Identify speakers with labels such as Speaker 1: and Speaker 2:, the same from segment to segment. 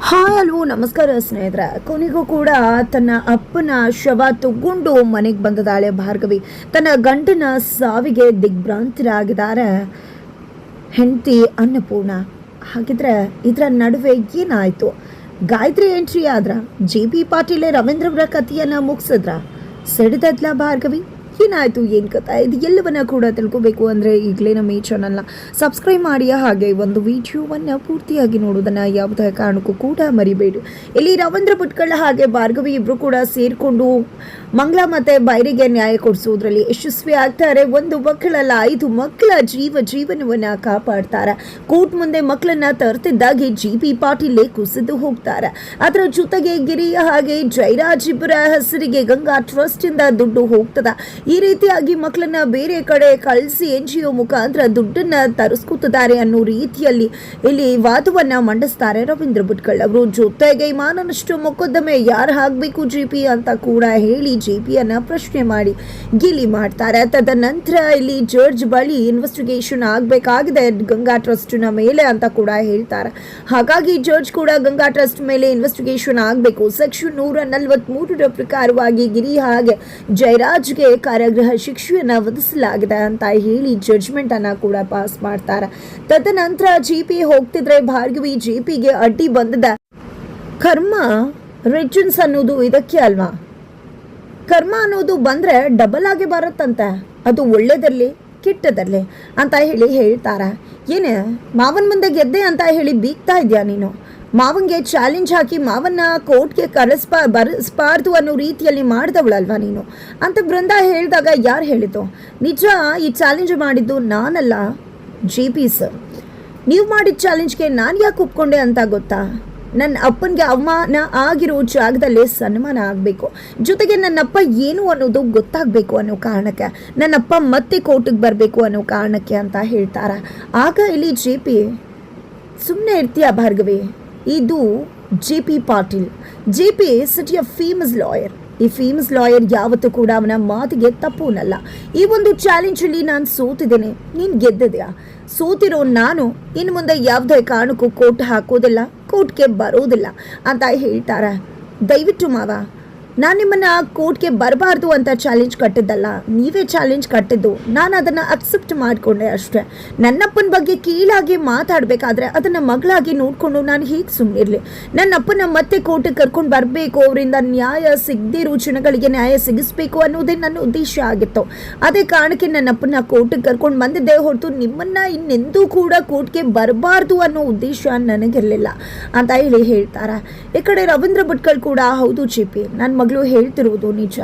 Speaker 1: Hi ಅಲ್ವೋ ನಮಸ್ಕಾರ ಸ್ನೇಹಿತರೆ. ಕೊನೆಗೂ ಕೂಡ ತನ್ನ ಅಪ್ಪನ ಶವ ತಗೊಂಡು ಮನೆಗೆ ಬಂದದಾಳೆ ಭಾರ್ಗವಿ. ತನ್ನ ಗಂಡನ ಸಾವಿಗೆ ದಿಗ್ಭ್ರಾಂತರಾಗಿದ್ದಾರೆ. ಹೆಂಡತಿ ಅನ್ನಪೂರ್ಣ. ಹಾಗಿದ್ರೆ ಇದರ ನಡುವೆ ಏನಾಯಿತು? ಗಾಯತ್ರಿ ಎಂಟ್ರಿ ಆದ್ರ, ಜೆ ಪಿ ರವೀಂದ್ರ ರವೀಂದ್ರವರ ಕಥೆಯನ್ನು ಮುಗಿಸಿದ್ರ? ಸಿಡಿದದ್ಲ ಭಾರ್ಗವಿ? ಏನಾಯ್ತು ಏನು ಕಥೆ? ಇದು ಎಲ್ಲವನ್ನ ಕೂಡ ತಿಳ್ಕೊಬೇಕು ಅಂದರೆ ಈಗಲೇ ನಮ್ಮ ಈ ಚಾನಲ್ನ ಸಬ್ಸ್ಕ್ರೈಬ್ ಮಾಡಿ, ಹಾಗೆ ಒಂದು ವಿಡಿಯೋವನ್ನು ಪೂರ್ತಿಯಾಗಿ ನೋಡೋದನ್ನು ಯಾವುದೇ ಕಾರಣಕ್ಕೂ ಕೂಡ ಮರಿಬೇಡಿ. ಇಲ್ಲಿ ರವೀಂದ್ರ ಭಟ್ಕಳ ಹಾಗೆ ಭಾರ್ಗವಿ ಇಬ್ಬರು ಕೂಡ ಸೇರಿಕೊಂಡು ಮಂಗಳ ಮತ್ತು ಬೈರಿಗೆ ನ್ಯಾಯ ಕೊಡಿಸೋದ್ರಲ್ಲಿ ಯಶಸ್ವಿ ಆಗ್ತಾರೆ. ಒಂದು ಮಕ್ಕಳಲ್ಲ, ಐದು ಮಕ್ಕಳ ಜೀವ ಜೀವನವನ್ನು ಕಾಪಾಡ್ತಾರೆ. ಕೋರ್ಟ್ ಮುಂದೆ ಮಕ್ಕಳನ್ನ ತರ್ತಿದ್ದಾಗೆ ಜಿ ಪಿ ಪಾಟೀಲ್ ಕುಸಿದು ಹೋಗ್ತಾರೆ. ಅದರ ಜೊತೆಗೆ ಗಿರಿಯ ಹಾಗೆ ಜೈರಾಜ್ ಇಬ್ಬರ ಹೆಸರಿಗೆ ಗಂಗಾ ಟ್ರಸ್ಟ್ ಇಂದ ದುಡ್ಡು ಹೋಗ್ತದ. ಈ ರೀತಿಯಾಗಿ ಮಕ್ಕಳನ್ನ ಬೇರೆ ಕಡೆ ಕಳಿಸಿ ಎನ್ ಜಿ ಒ ಮುಖಾಂತರ ದುಡ್ಡನ್ನ ತರಿಸ್ಕೊತಿದ್ದಾರೆ ಅನ್ನೋ ರೀತಿಯಲ್ಲಿ ಇಲ್ಲಿ ವಾದವನ್ನ ಮಂಡಿಸ್ತಾರೆ ರವೀಂದ್ರ ಭಟ್ಕಳ್ ಅವರು. ಜೊತೆಗೆ ಮಾನನಷ್ಟು ಮೊಕದ್ದಮೆ ಯಾರು ಹಾಕಬೇಕು ಜಿ ಪಿ ಅಂತ ಕೂಡ ಹೇಳಿ ಜಿ ಪಿಯನ್ನ ಪ್ರಶ್ನೆ ಮಾಡಿ ಗಿಲಿ ಮಾಡ್ತಾರೆ. ತದನಂತರ ಇಲ್ಲಿ ಜಡ್ಜ್ ಬಳಿ ಇನ್ವೆಸ್ಟಿಗೇಷನ್ ಆಗಬೇಕಾಗಿದೆ ಗಂಗಾ ಟ್ರಸ್ಟ್ನ ಮೇಲೆ ಅಂತ ಕೂಡ ಹೇಳ್ತಾರೆ. ಹಾಗಾಗಿ ಜಡ್ಜ್ ಕೂಡ ಗಂಗಾ ಟ್ರಸ್ಟ್ ಮೇಲೆ ಇನ್ವೆಸ್ಟಿಗೇಷನ್ ಆಗಬೇಕು. ಸೆಕ್ಷನ್ ನೂರ ನಲವತ್ಮೂರರ ಪ್ರಕಾರವಾಗಿ ಗಿರಿ ಹಾಗೆ ಜಯರಾಜ್ಗೆ ಕಾರಾಗೃಹ ಶಿಕ್ಷೆಯನ್ನ ವಿಧಿಸಲಾಗಿದೆ ಅಂತ ಹೇಳಿ ಜಡ್ಜ್ಮೆಂಟ್ ಅನ್ನ ಕೂಡ ಪಾಸ್ ಮಾಡ್ತಾರೆ. ತದನಂತರ ಜಿ ಪಿ ಹೋಗ್ತಿದ್ರೆ ಭಾರ್ಗವಿ ಜಿ ಪಿಗೆ ಅಡ್ಡಿ ಬಂದದ. ಕರ್ಮ ರಿಚನ್ಸ್ ಅನ್ನೋದು ಇದಕ್ಕೆ ಅಲ್ವಾ? ಕರ್ಮ ಅನ್ನೋದು ಬಂದರೆ ಡಬಲ್ ಆಗಿ ಬರುತ್ತಂತೆ. ಅದು ಒಳ್ಳೇದಲ್ಲಿ ಕೆಟ್ಟದಲ್ಲಿ ಅಂತ ಹೇಳಿ ಹೇಳ್ತಾರೆ. ಏನೇ, ಮಾವನ ಮುಂದೆ ಗೆದ್ದೆ ಅಂತ ಹೇಳಿ ಬೀಗ್ತಾ ಇದೆಯಾ ನೀನು? ಮಾವನ್ಗೆ ಚಾಲೆಂಜ್ ಹಾಕಿ ಮಾವನ್ನ ಕೋರ್ಟ್ಗೆ ಕರೆಸ್ಬಾ ಬರೆಸ್ಬಾರ್ದು ಅನ್ನೋ ರೀತಿಯಲ್ಲಿ ಮಾಡಿದವಳಲ್ವಾ ನೀನು? ಅಂತ ಬೃಂದ ಹೇಳಿದಾಗ ಯಾರು ಹೇಳಿದ್ದು? ನಿಜ, ಈ ಚಾಲೆಂಜ್ ಮಾಡಿದ್ದು ನಾನಲ್ಲ ಜಿ ಪಿ ಸರ್ ನೀವು ಮಾಡಿದ ಚಾಲೆಂಜ್ಗೆ ನಾನು ಯಾಕೆ ಒಪ್ಕೊಂಡೆ ಅಂತ ಗೊತ್ತಾ? ನನ್ನ ಅಪ್ಪನಿಗೆ ಅವಮಾನ ಆಗಿರೋ ಜಾಗದಲ್ಲೇ ಸನ್ಮಾನ ಆಗಬೇಕು. ಜೊತೆಗೆ ನನ್ನಪ್ಪ ಏನು ಅನ್ನೋದು ಗೊತ್ತಾಗಬೇಕು ಅನ್ನೋ ಕಾರಣಕ್ಕೆ. ನನ್ನಪ್ಪ ಮತ್ತೆ ಕೋರ್ಟಿಗೆ ಬರಬೇಕು ಅನ್ನೋ ಕಾರಣಕ್ಕೆ ಅಂತ ಹೇಳ್ತಾರೆ? ಆಗ ಇಲ್ಲಿ ಜೆ ಪಿ ಸುಮ್ಮನೆ ಇರ್ತೀಯ ಭಾರ್ಗವಿ? ಇದು J P Patil J P ಸಿಟಿಯ ಫೇಮಸ್ ಲಾಯರ್ ಈ ಫೇಮಸ್ ಲಾಯರ್ ಯಾವತ್ತೂ ಕೂಡ ಅವನ ಮಾತಿಗೆ ತಪ್ಪುನಲ್ಲ. ಈ ಒಂದು ಚಾಲೆಂಜಲ್ಲಿ ನಾನು ಸೋತಿದ್ದೇನೆ. ನೀನು ಗೆದ್ದಿದ್ಯಾ? ಸೋತಿರೋ ನಾನು ಇನ್ನು ಮುಂದೆ ಯಾವುದೇ ಕಾರಣಕ್ಕೂ ಕೋರ್ಟ್ ಹಾಕೋದಿಲ್ಲ ಕೋರ್ಟ್ಗೆ ಬರೋದಿಲ್ಲ ಅಂತ ಹೇಳ್ತಾರೆ? ದಯವಿಟ್ಟು ಮಾವ. ನಾನು ನಿಮ್ಮನ್ನ ಕೋರ್ಟ್ಗೆ ಬರಬಾರ್ದು ಅಂತ ಚಾಲೆಂಜ್ ಕಟ್ಟಿದ್ದಲ್ಲ. ನೀವೇ ಚಾಲೆಂಜ್ ಕಟ್ಟಿದ್ದು. ನಾನು ಅದನ್ನು ಅಕ್ಸೆಪ್ಟ್ ಮಾಡಿಕೊಂಡೆ ಅಷ್ಟೇ. ನನ್ನಪ್ಪನ ಬಗ್ಗೆ ಕೀಳಾಗಿ ಮಾತಾಡಬೇಕಾದ್ರೆ ಅದನ್ನು ಮಗಳಾಗಿ ನೋಡಿಕೊಂಡು ನಾನು ಹೀಗೆ ಸುಮ್ಮನಿರಲಿ ನನ್ನಪ್ಪನ ಮತ್ತೆ ಕೋರ್ಟಿಗೆ ಕರ್ಕೊಂಡು ಬರಬೇಕು, ಅವರಿಂದ ನ್ಯಾಯ ಸಿಗದಿರೋ ಜನಗಳಿಗೆ ನ್ಯಾಯ ಸಿಗಿಸ್ಬೇಕು ಅನ್ನೋದೇ ನನ್ನ ಉದ್ದೇಶ ಆಗಿತ್ತು. ಅದೇ ಕಾರಣಕ್ಕೆ ನನ್ನಪ್ಪನ ಕೋರ್ಟಿಗೆ ಕರ್ಕೊಂಡು ಬಂದಿದ್ದೆ ಹೊರತು ನಿಮ್ಮನ್ನ ಇನ್ನೆಂದೂ ಕೂಡ ಕೋರ್ಟ್ಗೆ ಬರಬಾರ್ದು ಅನ್ನೋ ಉದ್ದೇಶ ನನಗಿರಲಿಲ್ಲ. ಅಂತ ಹೇಳಿ ಹೇಳ್ತಾರೆ? ಈ ಕಡೆ ರವೀಂದ್ರ ಭಟ್ಕಳ್ ಕೂಡ ಹೌದು ಚಿಪಿ ನನ್ನ ಮಗಳು ಹೇಳ್ತಿರುವುದು ನಿಜ.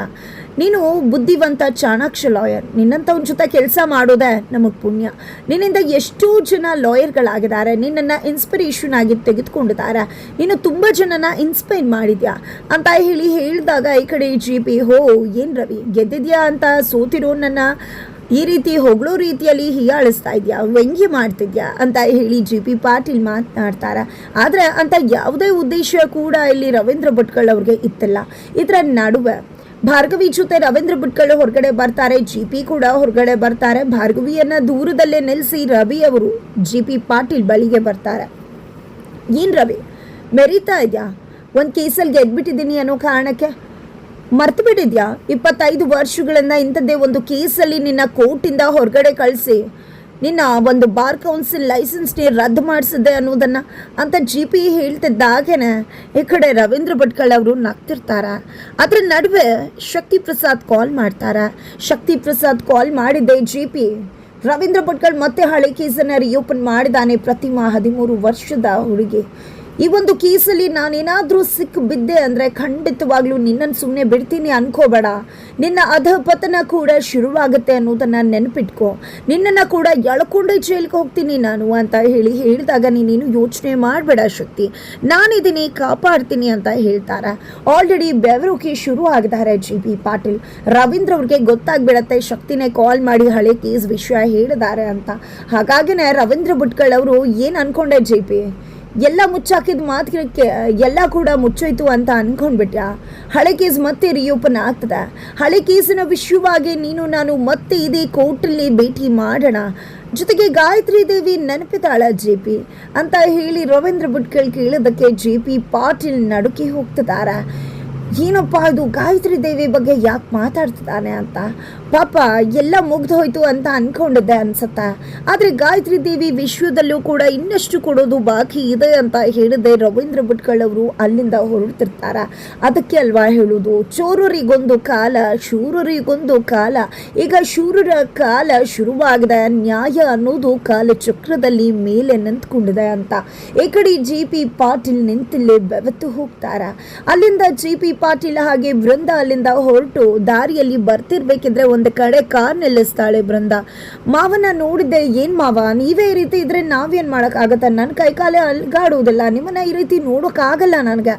Speaker 1: ನೀನು ಬುದ್ಧಿವಂತ ಚಾಣಾಕ್ಷ ಲಾಯರ್. ನಿನ್ನಂಥವ್ನ ಜೊತೆ ಕೆಲಸ ಮಾಡೋದೇ ನಮಗೆ ಪುಣ್ಯ. ನಿನ್ನಿಂದ ಎಷ್ಟೋ ಜನ ಲಾಯರ್ಗಳಾಗಿದ್ದಾರೆ. ನಿನ್ನನ್ನು ಇನ್ಸ್ಪಿರೇಷನ್ ಆಗಿ ತೆಗೆದುಕೊಂಡಿದ್ದಾರೆ. ನೀನು ತುಂಬ ಜನನ ಇನ್ಸ್ಪೈರ್ ಮಾಡಿದ್ಯಾ? ಅಂತ ಹೇಳಿ ಹೇಳಿದಾಗ ಈ ಕಡೆ ಜಿ ಪಿ ಹೋ, ಏನು ರವಿ, ಗೆದ್ದಿದ್ಯಾ ಅಂತ ಸೋತಿರೋ ನನ್ನ ಈ ರೀತಿ ಹೊಗಳೋ ರೀತಿಯಲ್ಲಿ ಹೀಯಾಳಿಸ್ತಾ ಇದೆಯಾ? ವ್ಯಂಗ್ಯ ಮಾಡ್ತಿದ್ಯಾ? ಅಂತ ಹೇಳಿ ಜಿ ಪಿ ಪಾಟೀಲ್ ಮಾತನಾಡ್ತಾರೆ. ಆದರೆ ಅಂತ ಯಾವುದೇ ಉದ್ದೇಶ ಕೂಡ ಇಲ್ಲಿ ರವೀಂದ್ರ ಭಟ್ಕಳ್ ಅವ್ರಿಗೆ ಇತ್ತಲ್ಲ. ಇದರ ನಡುವೆ ಭಾರ್ಗವಿ ಜೊತೆ ರವೀಂದ್ರ ಭಟ್ಕಳ್ ಹೊರಗಡೆ ಬರ್ತಾರೆ ಜಿ ಪಿ ಕೂಡ ಹೊರಗಡೆ ಬರ್ತಾರೆ. ಭಾರ್ಗವಿಯನ್ನು ದೂರದಲ್ಲೇ ನಿಲ್ಲಿಸಿ ರವಿ ಅವರು ಜಿ ಪಿ ಪಾಟೀಲ್ ಬಳಿಗೆ ಬರ್ತಾರೆ. ಏನು ರವಿ, ಮೆರೀತಾ ಇದೆಯಾ? ಒಂದು ಕೇಸಲ್ಲಿ ಗೆದ್ಬಿಟ್ಟಿದ್ದೀನಿ ಅನ್ನೋ ಕಾರಣಕ್ಕೆ? ಮರ್ತು ಬಿಟ್ಟಿದ್ಯಾ ಇಪ್ಪತ್ತೈದು ವರ್ಷಗಳಿಂದ ಇಂಥದ್ದೇ ಒಂದು ಕೇಸಲ್ಲಿ ನಿನ್ನ ಕೋರ್ಟಿಂದ ಹೊರಗಡೆ ಕಳಿಸಿ. ನಿನ್ನ ಒಂದು ಬಾರ್ ಕೌನ್ಸಿಲ್ ಲೈಸೆನ್ಸ್ನೇ ರದ್ದು ಮಾಡಿಸಿದ್ದೆ ಅನ್ನೋದನ್ನು ಅಂತ ಜಿ ಪಿ ಹೇಳ್ತಿದ್ದಾಗೇನೆ. ಈ ಕಡೆ ರವೀಂದ್ರ ಭಟ್ಕಳ್ ಅವರು ನಗ್ತಿರ್ತಾರ. ಅದ್ರ ನಡುವೆ ಶಕ್ತಿ ಪ್ರಸಾದ್ ಕಾಲ್ ಮಾಡ್ತಾರೆ. ಶಕ್ತಿ ಪ್ರಸಾದ್ ಕಾಲ್ ಮಾಡಿದ್ದೆ ಜಿ ಪಿ. ರವೀಂದ್ರ ಭಟ್ಕಳ್ ಮತ್ತೆ ಹಳೆ ಕೇಸನ್ನು ರಿಯೋಪನ್ ಮಾಡಿದಾನೆ ಪ್ರತಿಮಾ ಹದಿಮೂರು ವರ್ಷದ ಹುಡುಗಿ. ಈ ಒಂದು ಕೇಸಲ್ಲಿ ನಾನೇನಾದರೂ ಸಿಕ್ಕ ಬಿದ್ದೆ ಅಂದರೆ ಖಂಡಿತವಾಗ್ಲೂ ನಿನ್ನನ್ನು ಸುಮ್ಮನೆ ಬಿಡ್ತೀನಿ ಅನ್ಕೋಬೇಡ. ನಿನ್ನ ಅಧಪತನ ಕೂಡ ಶುರುವಾಗುತ್ತೆ ಅನ್ನೋದನ್ನು ನೆನಪಿಟ್ಕೋ. ನಿನ್ನನ್ನು ಕೂಡ ಎಳ್ಕೊಂಡೇ ಜೈಲಿಗೆ ಹೋಗ್ತೀನಿ ನಾನು ಅಂತ ಹೇಳಿ ಹೇಳಿದಾಗ ನೀನೇನು ಯೋಚನೆ ಮಾಡಬೇಡ ಶಕ್ತಿ. ನಾನಿದ್ದೀನಿ ಕಾಪಾಡ್ತೀನಿ ಅಂತ ಹೇಳ್ತಾರೆ. ಆಲ್ರೆಡಿ ಬೆವರೋಕೆ ಶುರು ಆಗಿದ್ದಾರೆ ಜಿ ಪಿ ಪಾಟೀಲ್. ರವೀಂದ್ರ ಅವ್ರಿಗೆ ಗೊತ್ತಾಗ್ಬಿಡತ್ತೆ ಶಕ್ತಿನೇ ಕಾಲ್ ಮಾಡಿ ಹಳೆ ಕೇಸ್ ವಿಷಯ ಹೇಳಿದ್ದಾರೆ ಅಂತ. ಹಾಗಾಗಿನೇ ರವೀಂದ್ರ ಭಟ್ಕಳ್ ಅವರು ಏನು ಅನ್ಕೊಂಡೆ ಜಿ ಪಿ ಎಲ್ಲ ಮುಚ್ಚಾಕಿದ ಮಾತುಗಳಿಗೆ ಎಲ್ಲ ಕೂಡ ಮುಚ್ಚೋಯ್ತು ಅಂತ ಅನ್ಕೊಂಡ್ಬಿಟ್ಯಾ. ಹಳೆ ಕೇಸ್ ಮತ್ತೆ ರಿಯೋಪನ್ ಆಗ್ತದೆ. ಹಳೆ ಕೇಸಿನ ವಿಷಯವಾಗಿ ನೀನು ನಾನು ಮತ್ತೆ ಇದೇ ಕೋರ್ಟಲ್ಲಿ ಭೇಟಿ ಮಾಡೋಣ. ಜೊತೆಗೆ ಗಾಯತ್ರಿ ದೇವಿ ನೆನಪಿದಾಳ ಜೆ ಪಿ? ಅಂತ ಹೇಳಿ ರವೀಂದ್ರ ಭಟ್ಕಳ್ ಕೇಳೋದಕ್ಕೆ ಜೆ ಪಿ ಪಾಟೀಲ್ ನಡುಕಿ ಹೋಗ್ತಿದ್ದಾರೆ. ಏನಪ್ಪ ಅದು ಗಾಯತ್ರಿ ದೇವಿ ಬಗ್ಗೆ ಯಾಕೆ ಮಾತಾಡ್ತಿದ್ದಾನೆ ಅಂತ? ಪಾಪ, ಎಲ್ಲ ಮುಗ್ದು ಹೋಯ್ತು ಅಂತ ಅನ್ಕೊಂಡಿದ್ದೆ ಅನ್ಸತ್ತ? ಆದರೆ ಗಾಯತ್ರಿ ದೇವಿ ವಿಶ್ವದಲ್ಲೂ ಕೂಡ ಇನ್ನಷ್ಟು ಕೊಡೋದು ಬಾಕಿ ಇದೆ ಅಂತ ಹೇಳಿದೆ ರವೀಂದ್ರ ಭಟ್ಕಳ್ ಅವರು ಅಲ್ಲಿಂದ ಹೊರಡ್ತಿರ್ತಾರ? ಅದಕ್ಕೆ ಅಲ್ವಾ ಹೇಳುದು? ಚೋರರಿಗೊಂದು ಕಾಲ, ಶೂರರಿಗೊಂದು ಕಾಲ. ಈಗ ಶೂರರ ಕಾಲ ಶುರುವಾಗಿದೆ. ನ್ಯಾಯ ಅನ್ನೋದು ಕಾಲಚಕ್ರದಲ್ಲಿ ಮೇಲೆ ನಿಂತ್ಕೊಂಡಿದೆ ಅಂತ. ಈ ಕಡೆ ಜಿ ಪಿ ಪಾಟೀಲ್ ನಿಂತಿಲ್ಲಿ ಬೆವತ್ತು ಹೋಗ್ತಾರ? ಅಲ್ಲಿಂದ ಜಿ ಪಿ ಪಾಟೀಲ್ ಹಾಗೆ ವೃಂದ ಅಲ್ಲಿಂದ ಹೊರಟು ದಾರಿಯಲ್ಲಿ ಬರ್ತಿರ್ಬೇಕಿದ್ರೆ ಒಂದು ಕಡೆ ಕಾರ್ ನಿಲ್ಲಿಸ್ತಾಳೆ ಬೃಂದ. ಮಾವನ ನೋಡಿದ್ದೆ, ಏನ್ ಮಾವ, ನೀವೇ ಈ ರೀತಿ ಇದ್ರೆ ನಾವೇನು ಮಾಡೋಕ್ಕಾಗತ್ತೆ ನನ್ನ ಕೈಕಾಲೇ ಅಲ್ಗಾಡುವುದಿಲ್ಲ. ನಿಮ್ಮನ್ನ ಈ ರೀತಿ ನೋಡೋಕ್ಕಾಗಲ್ಲ ನನಗೆ.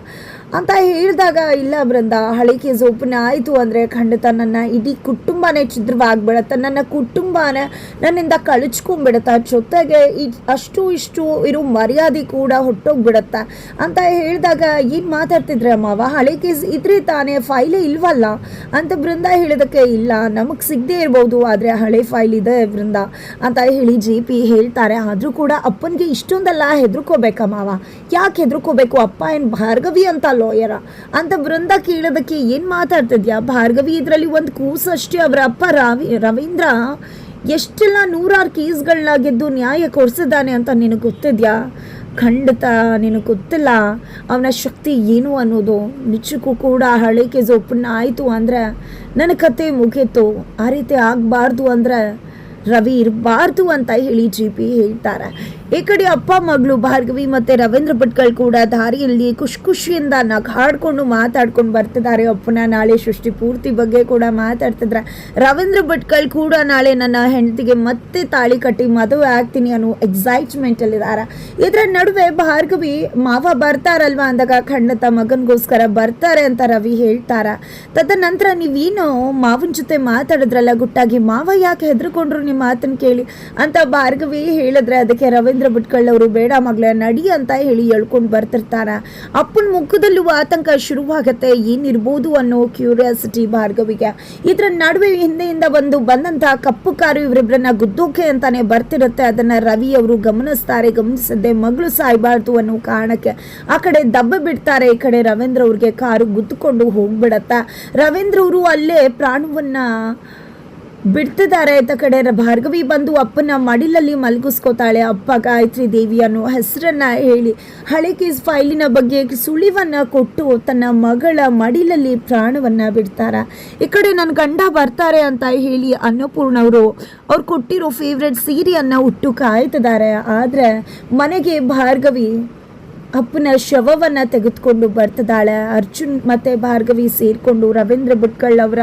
Speaker 1: ಅಂತ ಹೇಳಿದಾಗ, ಇಲ್ಲ ಬೃಂದ ಹಳೆ ಕೇಸ್ ಓಪನ್ ಆಯಿತು ಅಂದರೆ ಖಂಡಿತ ನನ್ನ ಇಡೀ ಕುಟುಂಬನೇ ಛಿದ್ರವಾಗ್ಬಿಡತ್ತೆ ನನ್ನ ಕುಟುಂಬನೇ ನನ್ನಿಂದ ಕಳಚ್ಕೊಂಡ್ಬಿಡತ್ತೆ, ಜೊತೆಗೆ ಈ ಅಷ್ಟು ಇಷ್ಟು ಇರೋ ಮರ್ಯಾದೆ ಕೂಡ ಹೊಟ್ಟೋಗ್ಬಿಡತ್ತೆ ಅಂತ ಹೇಳಿದಾಗ ಏನು ಮಾತಾಡ್ತಿದ್ರೆ ಮಾವ ಹಳೆ ಕೇಸ್ ಇದ್ರೆ ತಾನೇ ಫೈಲೇ ಇಲ್ವಲ್ಲ? ಅಂತ ಬೃಂದ ಹೇಳಿದಕ್ಕೆ, ಇಲ್ಲ, ನಮಗೆ ಸಿಗದೆ ಇರ್ಬೋದು, ಆದರೆ ಹಳೆ ಫೈಲ್ ಇದೆ ಬೃಂದ ಅಂತ ಹೇಳಿ ಜೆ ಪಿ ಹೇಳ್ತಾರೆ. ಆದರೂ ಕೂಡ ಅಪ್ಪನಿಗೆ ಇಷ್ಟೊಂದೆಲ್ಲ ಹೆದರ್ಕೋಬೇಕಾ ಯಾಕೆ ಹೆದರ್ಕೋಬೇಕು? ಅಪ್ಪ ಏನು ಭಾರ್ಗವಿ ಅಂತ ಲಾಯರ. ಅಂತ ಬೃಂದ ಕೇಳೋದಕ್ಕೆ ಏನು ಮಾತಾಡ್ತಿದ್ಯಾ? ಭಾರ್ಗವಿ ಇದರಲ್ಲಿ ಒಂದು ಕೂಸಷ್ಟೇ ಅವರ ಅಪ್ಪ ರಾವಿ, ರವೀಂದ್ರ ಎಷ್ಟೆಲ್ಲ ನೂರಾರು ಕೇಸ್ಗಳನ್ನ ಗೆದ್ದು ನ್ಯಾಯ ಕೊಡಿಸಿದ್ದಾನೆ ಅಂತ ನಿನಗೆ ಗೊತ್ತಿದ್ಯಾ? ಖಂಡಿತ ನಿನಗೆ ಗೊತ್ತಿಲ್ಲ. ಅವನ ಶಕ್ತಿ ಏನು ಅನ್ನೋದು? ನಿಜಕ್ಕೂ ಕೂಡ ಹಳೆ ಕೇಸ್ ಓಪನ್ ಆಯಿತು ಅಂದರೆ ನನ್ನ ಕತೆ ಮುಗೀತು. ಆ ರೀತಿ ಆಗಬಾರ್ದು ಅಂದರೆ ರವಿ ಇರಬಾರ್ದು ಅಂತ ಹೇಳಿ ಜಿ ಪಿ ಹೇಳ್ತಾರೆ. ಈ ಕಡೆ ಅಪ್ಪ, ಮಗಳು, ಭಾರ್ಗವಿ ಮತ್ತೆ ರವೀಂದ್ರ ಭಟ್ಕಳ್ ಕೂಡ ದಾರಿಯಲ್ಲಿ ಖುಷಿ ಖುಷಿಯಿಂದ ನಗಾಡ್ಕೊಂಡು ಮಾತಾಡ್ಕೊಂಡು ಬರ್ತಿದ್ದಾರೆ. ಅಪ್ಪನ ನಾಳೆ ಸೃಷ್ಟಿ ಪೂರ್ತಿ ಬಗ್ಗೆ ಕೂಡ ಮಾತಾಡ್ತಿದ್ರೆ ರವೀಂದ್ರ ಭಟ್ಕಳ್ ಕೂಡ ನಾಳೆ ನನ್ನ ಹೆಂಡತಿಗೆ ಮತ್ತೆ ತಾಳಿ ಕಟ್ಟಿ ಮದುವೆ ಆಗ್ತೀನಿ ಅನ್ನೋ ಎಕ್ಸೈಟ್ಮೆಂಟ್ ಅಲ್ಲಿದ್ದಾರೆ ಇದರ ನಡುವೆ ಭಾರ್ಗವಿ, ಮಾವ ಬರ್ತಾರಲ್ವಾ ಅಂದಾಗ ಖಂಡಿತ ಮಗನಿಗೋಸ್ಕರ ಬರ್ತಾರೆ ಅಂತ ರವಿ ಹೇಳ್ತಾರ. ತದನಂತರ ನೀವೇನು ಮಾವನ ಜೊತೆ ಮಾತಾಡಿದ್ರಲ್ಲ ಗುಟ್ಟಾಗಿ, ಮಾವ ಯಾಕೆ ಹೆದರ್ಕೊಂಡ್ರು ನಿಮ್ಮ ಮಾತನ್ನ ಕೇಳಿ ಅಂತ ಭಾರ್ಗವಿ ಹೇಳಿದ್ರೆ ಅದಕ್ಕೆ ರವೀಂದ್ರ ಭಟ್ಕಳ್ ಅವರು ಬೇಡ ಮಗಳ, ನಡಿ ಅಂತ ಹೇಳಿ ಹೇಳ್ಕೊಂಡು ಬರ್ತಿರ್ತಾರ. ಅಪ್ಪನ ಮುಖದಲ್ಲೂ ಆತಂಕ ಶುರುವಾಗತ್ತೆ, ಏನಿರ್ಬೋದು ಅನ್ನೋ ಕ್ಯೂರಿಯಾಸಿಟಿ ಭಾರ್ಗವಿಗೆ. ಇದ್ರ ನಡುವೆ ಹಿಂದೆಯಿಂದ ಬಂದು ಬಂದಂತಹ ಕಪ್ಪು ಕಾರು ಇವರಿಬ್ಬರನ್ನ ಗುದ್ದೋಕೆ ಅಂತಾನೆ ಬರ್ತಿರುತ್ತೆ. ಅದನ್ನ ರವಿ ಅವರು ಗಮನಿಸ್ತಾರೆ, ಗಮನಿಸದೆ ಮಗಳು ಸಾಯ್ಬಾರ್ದು ಅನ್ನೋ ಕಾರಣಕ್ಕೆ ಆ ಕಡೆ ದಬ್ಬ ಬಿಡ್ತಾರೆ, ಈ ಕಡೆ ರವೀಂದ್ರ ಅವ್ರಿಗೆ ಕಾರು ಗುದ್ದುಕೊಂಡು ಹೋಗ್ಬಿಡತ್ತ. ರವೀಂದ್ರ ಅವರು ಅಲ್ಲೇ ಪ್ರಾಣವನ್ನ ಬಿಡ್ತಿದ್ದಾರೆ. ಆಯ್ತ ಕಡೆ ಭಾರ್ಗವಿ ಬಂದು ಅಪ್ಪನ ಮಡಿಲಲ್ಲಿ ಮಲಗಿಸ್ಕೋತಾಳೆ. ಅಪ್ಪ ಗಾಯತ್ರಿ ದೇವಿ ಅನ್ನೋ ಹೆಸರನ್ನ ಹೇಳಿ ಹಳೆ ಕೇಸ್ ಫೈಲಿನ ಬಗ್ಗೆ ಸುಳಿವನ್ನ ಕೊಟ್ಟು ತನ್ನ ಮಗಳ ಮಡಿಲಲ್ಲಿ ಪ್ರಾಣವನ್ನ ಬಿಡ್ತಾರ. ಈ ಕಡೆ ನನ್ನ ಗಂಡ ಬರ್ತಾರೆ ಅಂತ ಹೇಳಿ ಅನ್ನಪೂರ್ಣ ಅವರು, ಅವ್ರು ಕೊಟ್ಟಿರೋ ಫೇವ್ರೆಟ್ ಸೀರೆಯನ್ನ ಉಟ್ಟು ಕಾಯ್ತಿದ್ದಾರೆ. ಆದ್ರೆ ಮನೆಗೆ ಭಾರ್ಗವಿ ಅಪ್ಪನ ಶವವನ್ನ ತೆಗೆದುಕೊಂಡು ಬರ್ತದಾಳೆ ಅರ್ಜುನ್ ಮತ್ತೆ ಭಾರ್ಗವಿ ಸೇರಿಕೊಂಡು ರವೀಂದ್ರ ಭಟ್ಕಳ್ ಅವರ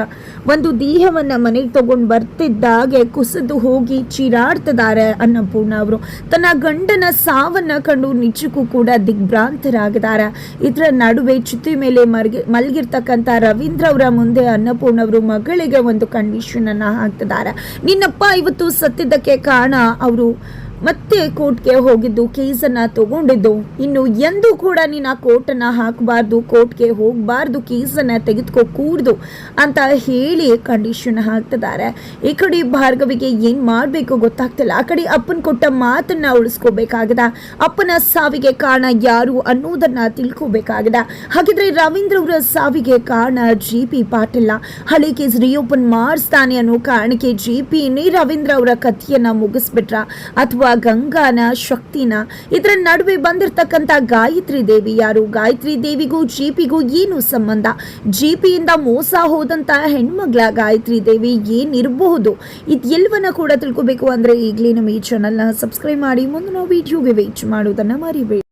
Speaker 1: ಒಂದು ದೇಹವನ್ನ ಮನೆಗೆ ತಗೊಂಡು ಬರ್ತಿದ್ದಾಗೆ ಕುಸಿದು ಹೋಗಿ ಚೀರಾಡ್ತಿದ್ದಾರೆ ಅನ್ನಪೂರ್ಣ ಅವರು. ತನ್ನ ಗಂಡನ ಸಾವನ್ನ ಕಂಡು ನಿಜಕ್ಕೂ ಕೂಡ ದಿಗ್ಭ್ರಾಂತರಾಗಿದ್ದಾರೆ. ಇದರ ನಡುವೆ ಚುತಿ ಮೇಲೆ ಮರ್ಗಿ, ಮಲಗಿರ್ತಕ್ಕಂಥ ರವೀಂದ್ರ ಅವರ ಮುಂದೆ ಅನ್ನಪೂರ್ಣ ಅವರು ಮಗಳಿಗೆ ಒಂದು ಕಂಡೀಷನ್ ಅನ್ನ ಹಾಕ್ತಿದ್ದಾರೆ. ನಿನ್ನಪ್ಪ ಇವತ್ತು ಸತ್ತಿದ್ದಕ್ಕೆ ಕಾರಣ, ಅವರು ಮತ್ತೆ ಕೋರ್ಟ್ಗೆ ಹೋಗಿದ್ದು, ಕೇಸನ್ನ ತಗೊಂಡಿದ್ದು. ಇನ್ನು ಎಂದೂ ಕೂಡ ನೀನು ಆ ಕೋರ್ಟನ್ನ ಹಾಕಬಾರ್ದು, ಕೋರ್ಟ್ಗೆ ಹೋಗಬಾರ್ದು, ಕೇಸನ್ನ ತೆಗೆದುಕೋ ಕೂಡ್ದು ಅಂತ ಹೇಳಿ ಕಂಡೀಷನ್ ಹಾಕ್ತಿದ್ದಾರೆ. ಈ ಕಡೆ ಭಾರ್ಗವಿಗೆ ಏನ್ ಮಾಡಬೇಕು ಗೊತ್ತಾಗ್ತಿಲ್ಲ. ಆ ಕಡೆ ಅಪ್ಪನ ಕೊಟ್ಟ ಮಾತನ್ನ ಉಳಿಸ್ಕೋಬೇಕಾಗದ. ಅಪ್ಪನ ಸಾವಿಗೆ ಕಾರಣ ಯಾರು ಅನ್ನೋದನ್ನ ತಿಳ್ಕೋಬೇಕಾಗದ. ಹಾಗಿದ್ರೆ ರವೀಂದ್ರ ಅವರ ಸಾವಿಗೆ ಕಾರಣ ಜಿ ಪಿ ಪಾಟೀಲ. ಹಳೆ ಕೇಸ್ ರಿಓಪನ್ ಮಾಡಿಸ್ತಾನೆ ಅನ್ನೋ ಕಾರಣಕ್ಕೆ ಜಿ ಪಿ ರವೀಂದ್ರ ಅವರ ಕಥೆಯನ್ನ ಮುಗಿಸ್ಬಿಟ್ರ. ಅಥವಾ ಗಂಗಾನ, ಶಕ್ತಿನ, ಇದರ ನಡುವೆ ಬಂದಿರತಕ್ಕಂತ ಗಾಯತ್ರಿ ದೇವಿ ಯಾರು? ಗಾಯತ್ರಿ ದೇವಿಗೂ, ಜಿಪಿಗೂ ಏನು ಸಂಬಂಧ? ಜಿಪಿಯಿಂದ ಮೋಸ ಹೋದಂತ ಹೆಣ್ಮಗ್ಳ ಗಾಯತ್ರಿ ದೇವಿ ಏನಿರಬಹುದು? ಇದೆಲ್ಲವನ್ನ ಕೂಡ ತಿಳ್ಕೊಬೇಕು ಅಂದ್ರೆ ಈಗಲೇ ನಮ್ಮ ಈ ಚಾನಲ್ನ ಸಬ್ಸ್ಕ್ರೈಬ್ ಮಾಡಿ. ಮುಂದಿನ ವಿಡಿಯೋಗೆ ವೇಚ್ ಮಾಡೋದನ್ನ ಮರಿಬೇಡಿ.